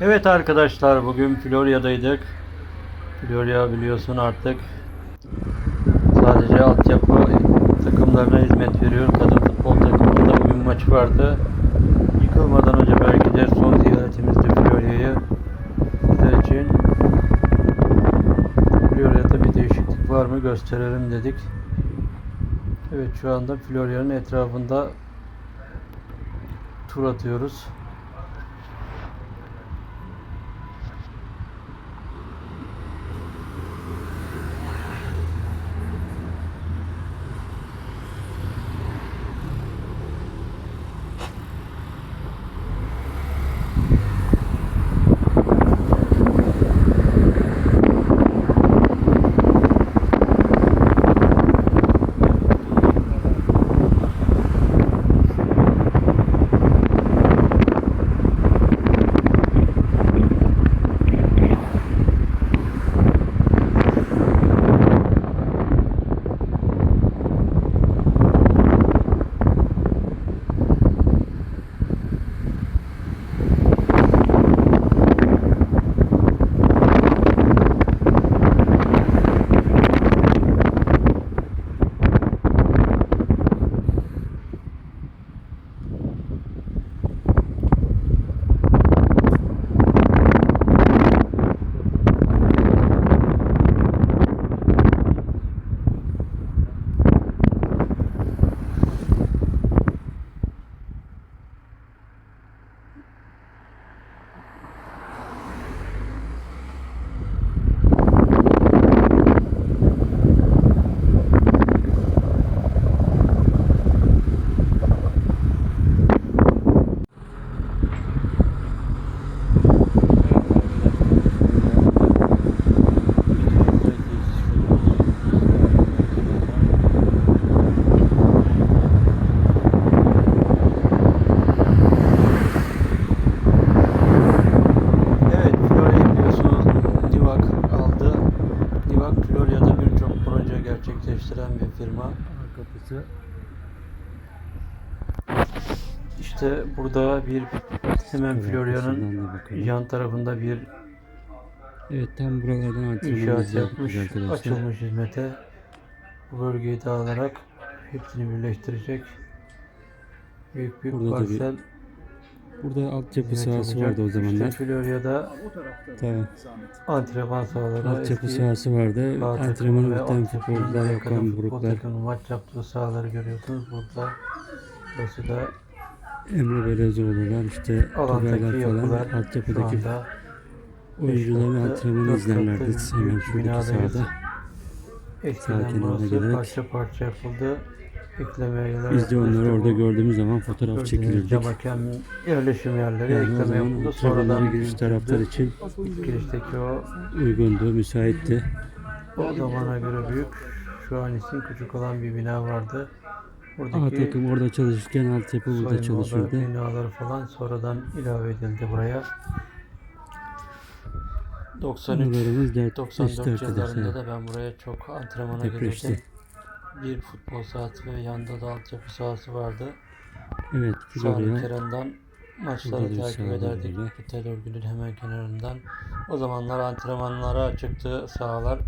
Evet arkadaşlar bugün Florya'daydık. Florya biliyorsun artık sadece altyapı takımlarına hizmet veriyor. Kadın futbol takımında bugün maçı vardı. Yıkılmadan önce belki de son ziyaretimizdi Florya'ya. Sizler için Florya'da bir değişiklik var mı gösterelim dedik. Evet şu anda Florya'nın etrafında tur atıyoruz. Gerçekleştiren bir firma. Kapısı. İşte burada bir hemen Florya'nın yan tarafında bir Evet tam buralardan inşaat antrenmanımızı yapmış, arkadaşlar. açılmış hizmete. Bu bölgeyi dağılarak hepsini birleştirecek. Büyük büyük Burada da bir parsel Burada altyapı hizmet sahası vardı o zamanlar. Florya'da Tamam. antrenman sahaları, Altyapı sahası vardı. A takımı Antrenmanı ve biten alt takımın futbolcular yapan gruplar. takımının maç yaptığı sahaları görüyorsunuz. Burada da Emre Belezoğlu'lar işte Tugaylar falan altyapıdaki oyuncuların antrenmanı izlerlerdi. Hemen şuradaki sahada. eskiden burası parça parça yapıldı. Eklemeler Biz de onları orada Bu gördüğümüz zaman fotoğraf çekilirdik. cam hakem yerleşim yerleri Yani o ekleme yapıldı. Sonradan giriş taraftar için girişteki o uygundu, müsaitti. o zamana göre büyük şu an için küçük olan bir bina vardı. A Buradaki takım orada çalışırken altyapı burada soyunma oda, çalışırdı. binalar falan sonradan ilave edildi buraya. 93 Anılarımız dertleşti 94 yıllarında arkadaşlar. da ben buraya çok antrenmana gelirdim. Bir futbol sahası ve yanında da altyapı sahası vardı. Evet, Sağlı Florya Keren'den maçları takip ederdik. tel örgünün hemen kenarından. O zamanlar antrenmanlara çıktığı sahalar